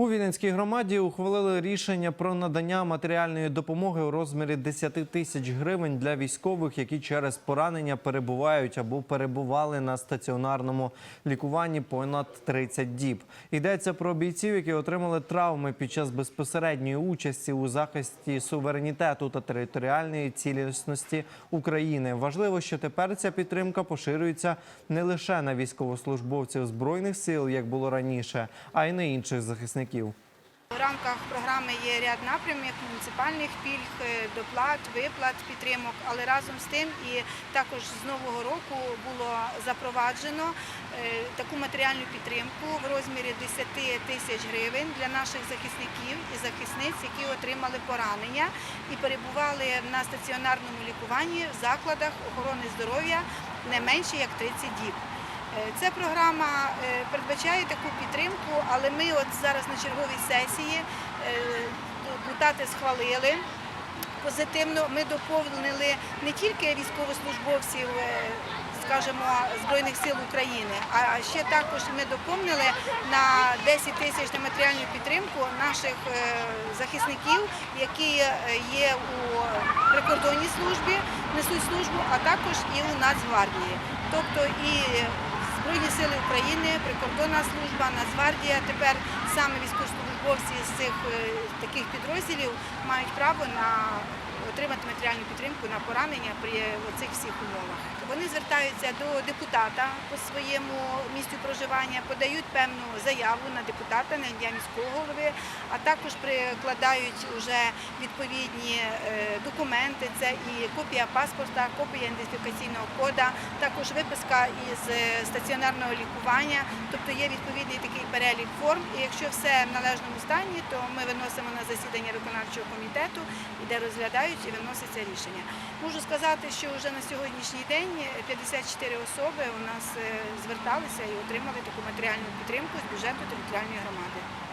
У Вінницькій громаді ухвалили рішення про надання матеріальної допомоги у розмірі 10 тисяч гривень для військових, які через поранення перебувають або перебували на стаціонарному лікуванні понад 30 діб. Йдеться про бійців, які отримали травми під час безпосередньої участі у захисті суверенітету та територіальної цілісності України. Важливо, що тепер ця підтримка поширюється не лише на військовослужбовців збройних сил, як було раніше, а й на інших захисників. У рамках програми є ряд напрямів муніципальних пільг, е, доплат, виплат, підтримок, але разом з тим і також з нового року було запроваджено е, таку матеріальну підтримку в розмірі 10 тисяч гривень для наших захисників і захисниць, які отримали поранення і перебували на стаціонарному лікуванні в закладах охорони здоров'я не менше як 30 діб. Е, Ця програма е, передбачає таку підтримку, але ми от зараз на черговій сесії е, депутати схвалили позитивно. Ми доповнили не тільки військовослужбовців, скажімо, Збройних сил України, а ще також ми доповнили на 10 тисяч на матеріальну підтримку наших захисників, які є у прикордонній службі, несуть службу, а також і у Нацгвардії. Тобто і Збройні сили України, прикордонна служба, Нацгвардія. Тепер саме військовослужбовці з цих е, таких підрозділів мають право на отримати матеріальну підтримку на поранення при цих всіх умовах. Вони звертаються до депутата по своєму місцю проживання, подають певну заяву на депутата, на ім'я міського голови, а також прикладають вже відповідні е, документи. Це і копія паспорта, копія ідентифікаційного кода, також виписка із е, стаціонарного лікування. Тобто є відповідний такий перелік форм. І якщо все в належному стані, то ми виносимо на засідання виконавчого комітету, де розглядають і виноситься рішення. Можу сказати, що вже на сьогоднішній день 54 особи у нас е, зверталися і отримали таку матеріальну підтримку з бюджету територіальної громади.